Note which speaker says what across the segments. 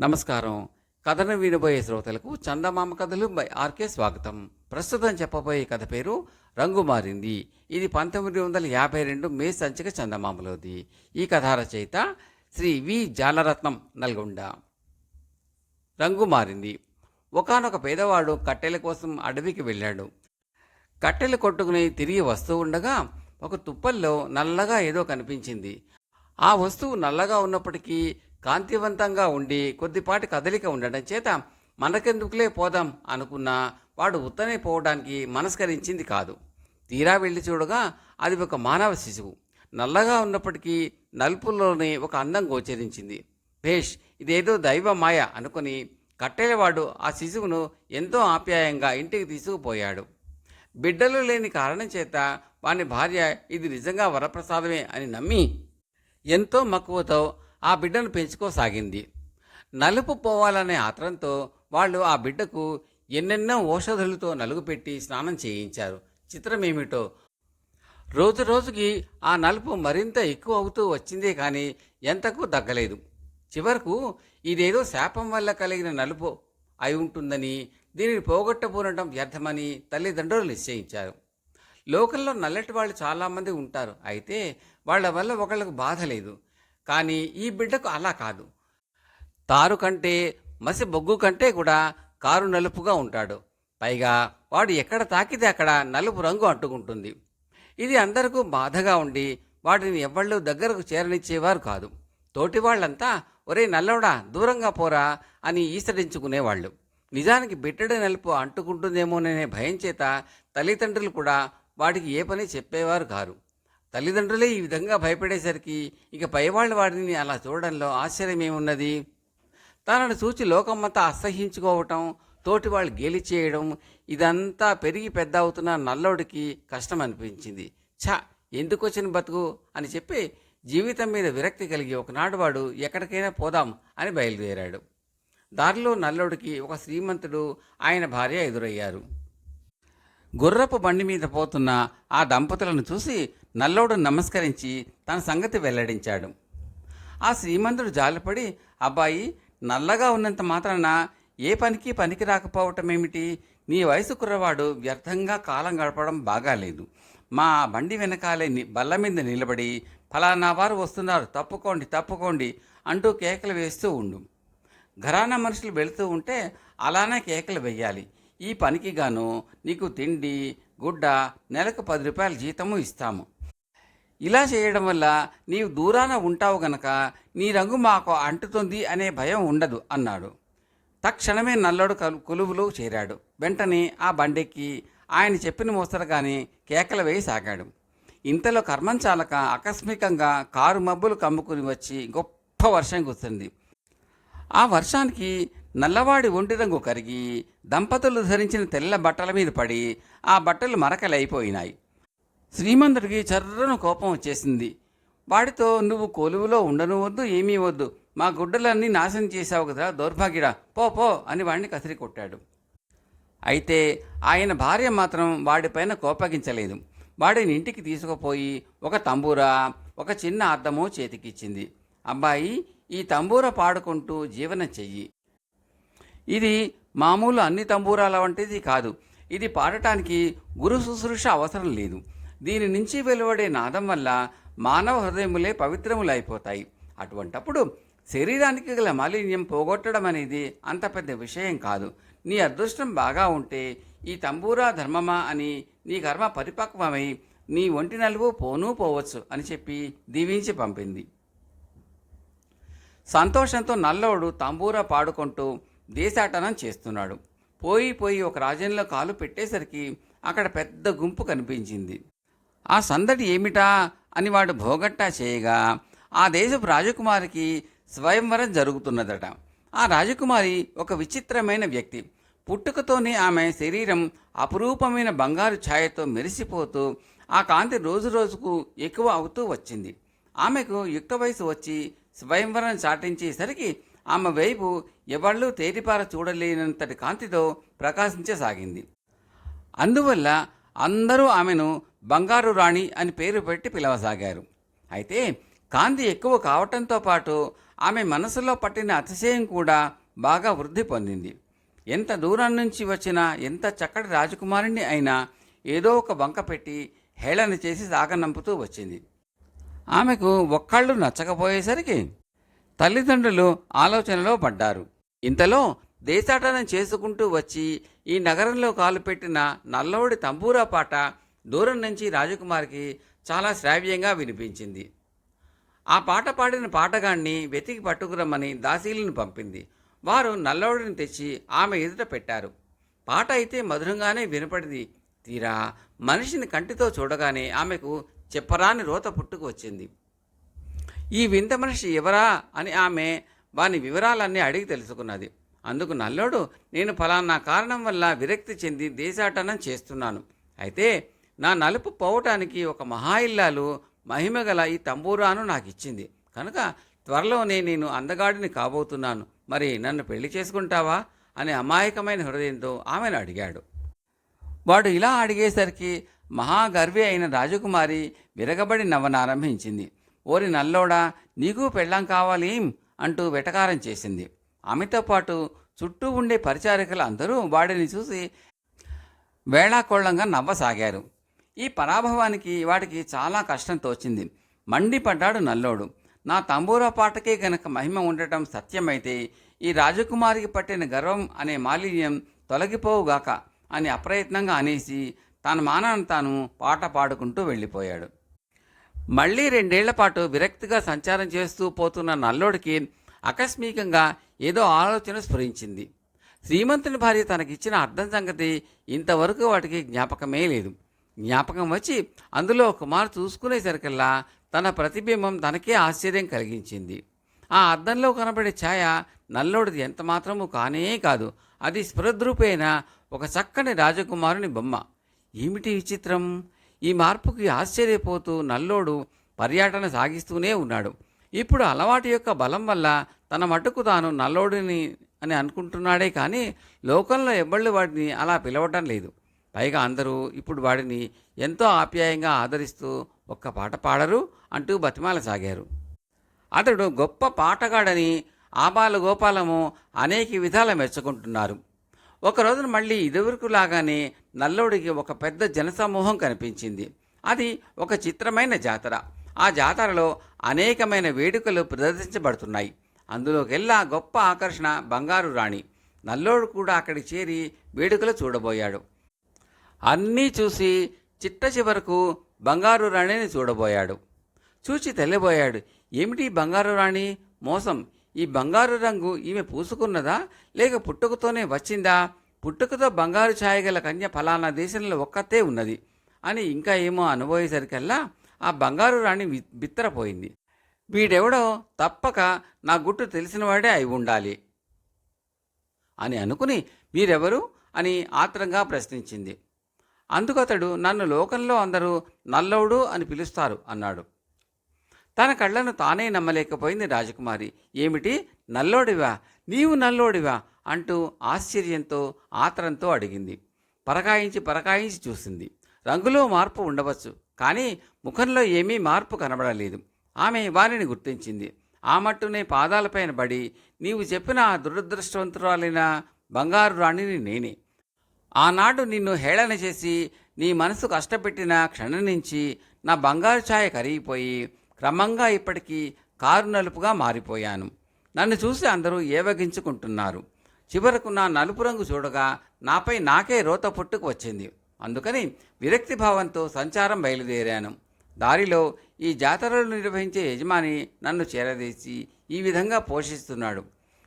Speaker 1: నమస్కారం. కథను వినబోయే శ్రోతలకు చందమామ కథలు బై ఆర్కే స్వాగతం. ప్రస్తుతం చెప్పబోయే కథ పేరు రంగు మారింది ఇది పంతొమ్మిది వందల యాభై రెండు మే సంచిక చందమామలోది. ఈ కథ రచయిత శ్రీ వి జాలరత్నం నల్గొండ. రంగు మారింది ఒకానొక పేదవాడు కట్టెల కోసం అడవికి వెళ్ళాడు. కట్టెలు కొట్టుకుని తిరిగి వస్తూ ఉండగా ఒక తుప్పల్లో నల్లగా ఏదో కనిపించింది. ఆ వస్తువు నల్లగా ఉన్నప్పటికీ కాంతివంతంగా ఉండి కొద్దిపాటి కదలిక ఉండడం చేత మనకెందుకులే పోదాం అనుకున్నా వాడు ఉత్తనే పోవడానికి మనస్కరించింది కాదు. తీరా వెళ్ళి చూడగా అది ఒక మానవ శిశువు. నల్లగా ఉన్నప్పటికీ నలుపుల్లోని ఒక అందం గోచరించింది. భేష్ ఇదేదో దైవ మాయ అనుకుని కట్టెలవాడు ఆ శిశువును ఎంతో ఆప్యాయంగా ఇంటికి తీసుకుపోయాడు. బిడ్డలు లేని కారణం చేత వాని భార్య ఇది నిజంగా వరప్రసాదమే అని నమ్మి ఎంతో మక్కువతో ఆ బిడ్డను పెంచుకోసాగింది. నలుపు పోవాలనే ఆత్రంతో వాళ్ళు ఆ బిడ్డకు ఎన్నెన్నో ఔషధులతో నలుగుపెట్టి స్నానం చేయించారు. చిత్రమేమిటో? రోజు రోజుకి ఆ నలుపు మరింత ఎక్కువ అవుతూ వచ్చిందే కానీ ఎంతకు తగ్గలేదు. చివరకు ఇదేదో శాపం వల్ల కలిగిన నలుపు అయి ఉంటుందని దీనిని పోగొట్టబోనడం వ్యర్థమని తల్లిదండ్రులు నిశ్చయించారు. లోకల్లో నల్లటి వాళ్ళు చాలామంది ఉంటారు. అయితే వాళ్ళ వల్ల ఒకళ్ళకు బాధ లేదు. కానీ ఈ బిడ్డకు అలా కాదు. తారు కంటే మసి బొగ్గు కంటే కూడా కారు నలుపుగా ఉంటాడు. పైగా వాడు ఎక్కడ తాకితే అక్కడ నలుపు రంగు అంటుకుంటుంది. ఇది అందరికీ బాధగా ఉండి వాటిని ఎవ్వళ్ళు దగ్గరకు చేరనిచ్చేవారు కాదు. తోటి వాళ్ళంతా ఒరే నల్లవడా దూరంగా పోరా అని ఈసడించుకునేవాళ్ళు. నిజానికి బిడ్డడ నలుపు అంటుకుంటుందేమోననే భయం చేత తల్లిదండ్రులు కూడా వాడికి ఏ పని చెప్పేవారు కారు. తల్లిదండ్రులే ఈ విధంగా భయపడేసరికి ఇక పైవాళ్ళ వాడిని అలా చూడడంలో ఆశ్చర్యమేమున్నది? తనను చూచి లోకమంతా అసహించుకోవటం తోటి వాళ్ళు గేలి చేయడం ఇదంతా పెరిగి పెద్ద అవుతున్న నల్లోడికి కష్టం అనిపించింది ఛ! ఎందుకు వచ్చిన బతుకు? అని చెప్పి జీవితం మీద విరక్తి కలిగి ఒకనాడు వాడు ఎక్కడికైనా పోదాం అని బయలుదేరాడు. దారిలో నల్లోడికి ఒక శ్రీమంతుడు ఆయన భార్య ఎదురయ్యారు. గుర్రపు బండి మీద పోతున్న ఆ దంపతులను చూసి నల్లోడు నమస్కరించి తన సంగతి వెల్లడించాడు. ఆ శ్రీమంతుడు జాలిపడి అబ్బాయి నల్లగా ఉన్నంత మాత్రాన ఏ పనికి పనికి రాకపోవటమేమిటి? నీ వయసు కుర్రవాడు వ్యర్థంగా కాలం గడపడం బాగాలేదు. మా బండి వెనకాలే బల్ల మీద నిలబడి ఫలానా వారు వస్తున్నారు తప్పుకోండి తప్పుకోండి అంటూ కేకలు వేస్తూ ఉండు. ఘరానా మనుషులు వెళుతూ ఉంటే అలానే కేకలు వెయ్యాలి ఈ పనికి గాను నీకు తిండి గుడ్డ నెలకు పది రూపాయల జీతము ఇస్తాము. ఇలా చేయడం వల్ల నీవు దూరాన ఉంటావు గనక నీ రంగు మాకు అంటుతుంది అనే భయం ఉండదు అన్నాడు. తక్షణమే నల్లడు కలు కొలువులో చేరాడు. వెంటనే ఆ బండెక్కి ఆయన చెప్పిన మోస్తరుగానే కేకలు వేయి సాగాడు ఇంతలో కర్మం చాలక ఆకస్మికంగా కారు మబ్బులు కమ్ముకుని వచ్చి గొప్ప వర్షం కురిసింది. ఆ వర్షానికి నల్లవాడి ఒంటి రంగు కరిగి దంపతులు ధరించిన తెల్ల బట్టల మీద పడి ఆ బట్టలు మరకలైపోయినాయి. శ్రీమంతుడికి చర్రను కోపం వచ్చేసింది. వాడితో నువ్వు కొలువులో ఉండను వద్దు ఏమీ వద్దు. మా గుడ్డలన్నీ నాశనం చేశావు కదా దౌర్భాగ్యుడా. పో పో అని వాడిని కసిరి కొట్టాడు. అయితే ఆయన భార్య మాత్రం వాడిపైన కోపగించలేదు. వాడిని ఇంటికి తీసుకుపోయి ఒక తంబూరా ఒక చిన్న అద్దము చేతికిచ్చింది. అబ్బాయి ఈ తంబూర పాడుకుంటూ జీవనం చెయ్యి. ఇది మామూలు అన్ని తంబూరాల వంటిది కాదు. ఇది పాడటానికి గురు శుశ్రూష అవసరం లేదు. దీని నుంచి వెలువడే నాదం వల్ల మానవ హృదయములే పవిత్రములైపోతాయి. అటువంటప్పుడు శరీరానికి గల మాలిన్యం పోగొట్టడం అనేది అంత పెద్ద విషయం కాదు. నీ అదృష్టం బాగా ఉంటే ఈ తంబూరా ధర్మమా అని నీ కర్మ పరిపక్వమై నీ ఒంటి నలువు పోనూ పోవచ్చు అని చెప్పి దీవించి పంపింది. సంతోషంతో నల్లోడు తంబూరా పాడుకుంటూ దేశాటనం చేస్తున్నాడు. పోయి పోయి ఒక రాజ్యంలో కాలు పెట్టేసరికి అక్కడ పెద్ద గుంపు కనిపించింది. ఆ సందడి ఏమిటా అని వాడు భోగట్టా చేయగా ఆ దేశపు రాజకుమారికి స్వయంవరం జరుగుతున్నదట. ఆ రాజకుమారి ఒక విచిత్రమైన వ్యక్తి. పుట్టుకతోనే ఆమె శరీరం అపురూపమైన బంగారు ఛాయతో మెరిసిపోతూ ఆ కాంతి రోజు రోజుకు ఎక్కువ అవుతూ వచ్చింది. ఆమెకు యుక్త వయసు వచ్చి స్వయంవరం చాటించేసరికి ఆమె వైపు ఎవళ్ళు తేరిపార చూడలేనంతటి కాంతితో ప్రకాశించసాగింది. అందువల్ల అందరూ ఆమెను బంగారు రాణి అని పేరు పెట్టి పిలవసాగారు. అయితే కాంతి ఎక్కువ కావటంతో పాటు ఆమె మనసులో పట్టిన అతిశయం కూడా బాగా వృద్ధి పొందింది. ఎంత దూరం నుంచి వచ్చినా ఎంత చక్కటి రాజకుమారుని అయినా ఏదో ఒక వంక పెట్టి హేళన చేసి సాగనంపుతూ వచ్చింది. ఆమెకు ఒక్కళ్ళు నచ్చకపోయేసరికి తల్లిదండ్రులు ఆలోచనలో పడ్డారు. ఇంతలో దేశాటనం చేసుకుంటూ వచ్చి ఈ నగరంలో కాలుపెట్టిన నల్లోడి తంబూరా పాట దూరం నుంచి రాజకుమారికి చాలా శ్రావ్యంగా వినిపించింది. ఆ పాట పాడిన పాటగాణ్ణి వెతికి పట్టుకురమ్మని దాసీలను పంపింది. వారు నల్లోడిని తెచ్చి ఆమె ఎదుట పెట్టారు. పాట అయితే మధురంగానే వినపడింది. తీరా మనిషిని కంటితో చూడగానే ఆమెకు చెప్పరాని రోత పుట్టుకు వచ్చింది. ఈ వింత మనిషి ఎవరా అని ఆమె వాని వివరాలన్నీ అడిగి తెలుసుకున్నది. అందుకు నల్లోడు నేను ఫలానా కారణం వల్ల విరక్తి చెంది దేశాటనం చేస్తున్నాను. అయితే నా నలుపు పోవటానికి ఒక మహా ఇల్లాలు మహిమగల ఈ తంబూరాను నాకు ఇచ్చింది కనుక త్వరలోనే నేను అందగాడిని కాబోతున్నాను. మరి నన్ను పెళ్ళి చేసుకుంటావా? అనే అమాయకమైన హృదయంతో ఆమెను అడిగాడు. వాడు ఇలా అడిగేసరికి మహాగర్వి అయిన రాజకుమారి విరగబడి నవ్వనారంభించింది. ఓరి నల్లోడా నీకు పెళ్ళాం కావాలి అంటూ వెటకారం చేసింది. ఆమెతో పాటు చుట్టూ ఉండే పరిచారికలు అందరూ వాడిని చూసి వేళాకోళంగా నవ్వసాగారు. ఈ పరాభవానికి వాడికి చాలా కష్టం తోచింది. మండిపడ్డాడు నల్లోడు. నా తంబూరా పాటకే గనక మహిమ ఉండటం సత్యమైతే ఈ రాజకుమారికి పట్టిన గర్వం అనే మాలిన్యం తొలగిపోవుగాక అని అప్రయత్నంగా అనేసి తన మానాన్ని తాను పాట పాడుకుంటూ వెళ్ళిపోయాడు. మళ్ళీ రెండేళ్ళ పాటు విరక్తిగా సంచారం చేస్తూ పోతున్న నల్లోడికి ఆకస్మికంగా ఏదో ఆలోచన స్ఫురించింది. శ్రీమంతుని భార్య తనకిచ్చిన అర్థం సంగతి ఇంతవరకు వాటికి జ్ఞాపకమే లేదు. జ్ఞాపకం వచ్చి అందులో కుమార్ చూసుకునేసరికల్లా తన ప్రతిబింబం తనకే ఆశ్చర్యం కలిగించింది. ఆ అద్దంలో కనబడే ఛాయ నల్లోడిది ఎంత మాత్రము కానే కాదు. అది స్ఫురద్రూపైన ఒక చక్కని రాజకుమారుని బొమ్మ. ఏమిటి విచిత్రం ఈ మార్పుకి ఆశ్చర్యపోతూ నల్లోడు పర్యటన సాగిస్తూనే ఉన్నాడు. ఇప్పుడు అలవాటు యొక్క బలం వల్ల తన మటుకు తాను నల్లోడిని అని అనుకుంటున్నాడే కానీ లోకంలో ఎవ్వళ్ళు వాడిని అలా పిలవటం లేదు. పైగా అందరూ ఇప్పుడు వాడిని ఎంతో ఆప్యాయంగా ఆదరిస్తూ ఒక్క పాట పాడరు అంటూ బతిమాలసాగారు అతడు గొప్ప పాటగాడని ఆబాల గోపాలము అనేక విధాల మెచ్చుకుంటున్నారు. ఒక రోజున మళ్ళీ ఇదివరకు లాగానే నల్లోడికి ఒక పెద్ద జనసమూహం కనిపించింది. అది ఒక చిత్రమైన జాతర. ఆ జాతరలో అనేకమైన వేడుకలు ప్రదర్శించబడుతున్నాయి. అందులోకెల్లా గొప్ప ఆకర్షణ బంగారు రాణి. నల్లోడు కూడా అక్కడికి చేరి వేడుకలు చూడబోయాడు. అన్నీ చూసి చిట్ట చివరకు బంగారు రాణిని చూడబోయాడు. చూచి తెల్లబోయాడు. ఏమిటి బంగారు రాణి? మోసం. ఈ బంగారు రంగు ఈమె పూసుకున్నదా? లేక పుట్టుకతోనే వచ్చిందా? పుట్టుకతో బంగారు ఛాయగల కన్య ఫలానా దేశంలో ఒక్కతే ఉన్నది అని ఇంకా ఏమో అనుభవేసరికల్లా ఆ బంగారు రాణి బిత్తరపోయింది. వీడెవడో తప్పక నా గుట్టు తెలిసినవాడే అయి ఉండాలి అని అనుకుని మీరెవరు అని ఆత్రంగా ప్రశ్నించింది. అందుకు అతడు నన్ను లోకంలో అందరూ నల్లోడు అని పిలుస్తారు అన్నాడు. తన కళ్ళను తానే నమ్మలేకపోయింది రాజకుమారి. ఏమిటి? నల్లోడివా? నీవు నల్లోడివా? అంటూ ఆశ్చర్యంతో ఆతరంతో అడిగింది. పరకాయించి పరకాయించి చూసింది. రంగులో మార్పు ఉండవచ్చు కానీ ముఖంలో ఏమీ మార్పు కనబడలేదు. ఆమె వారిని గుర్తించింది. ఆ మట్టునే పాదాలపైన పడి నీవు చెప్పిన ఆ దురదృష్టవంతురాలైన బంగారు రాణిని నేనే. ఆనాడు నిన్ను హేళన చేసి నీ మనసు కష్టపెట్టిన క్షణం నుంచి నా బంగారు ఛాయ కరిగిపోయి క్రమంగా ఇప్పటికీ కారు నలుపుగా మారిపోయాను. నన్ను చూసి అందరూ ఏవగించుకుంటున్నారు. చివరకు నా నలుపు రంగు చూడగా నాపై నాకే రోత పుట్టుకు వచ్చింది. అందుకని విరక్తి భావంతో సంచారం బయలుదేరాను. దారిలో ఈ జాతరలు నిర్వహించే యజమాని నన్ను చేరదీసి ఈ విధంగా పోషిస్తున్నాడు.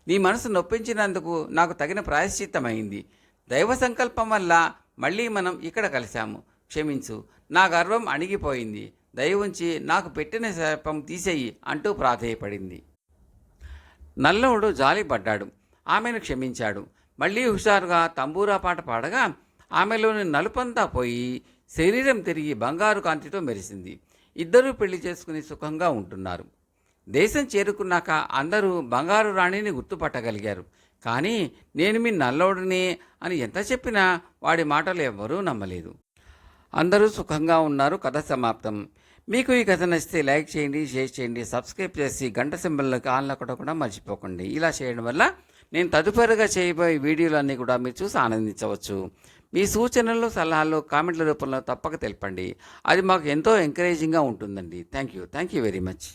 Speaker 1: నీ మనసు నొప్పించినందుకు నాకు తగిన ప్రాయశ్చిత్తమైంది. దైవ సంకల్పం వల్ల మళ్ళీ మనం ఇక్కడ కలిశాము. క్షమించు నా గర్వం అణిగిపోయింది. దయ ఉంచి నాకు పెట్టిన శాపం తీసేయి అంటూ ప్రాధేయపడింది. నల్లవుడు జాలిపడ్డాడు. ఆమెను క్షమించాడు. మళ్ళీ హుషారుగా తంబూరా పాట పాడగా ఆమెలోని నలుపంతా పోయి శరీరం తిరిగి బంగారు కాంతితో మెరిసింది. ఇద్దరూ పెళ్ళి చేసుకుని సుఖంగా ఉంటున్నారు. దేశం చేరుకున్నాక అందరూ బంగారు రాణిని గుర్తుపట్టగలిగారు. కానీ నేను మీ నల్లోడిని అని ఎంత చెప్పినా వాడి మాటలు ఎవ్వరూ నమ్మలేదు. అందరూ సుఖంగా ఉన్నారు. కథ సమాప్తం. మీకు ఈ కథ నచ్చితే లైక్ చేయండి షేర్ చేయండి సబ్స్క్రైబ్ చేసి గంట సింబల్ ఆన్లో కూడా మర్చిపోకండి. ఇలా చేయడం వల్ల నేను తదుపరిగా చేయబోయే వీడియోలన్నీ కూడా మీరు చూసి ఆనందించవచ్చు. మీ సూచనలు సలహాలు కామెంట్ల రూపంలో తప్పక తెలపండి. అది మాకు ఎంతో ఎంకరేజింగ్గా ఉంటుందండి. Thank you thank you very much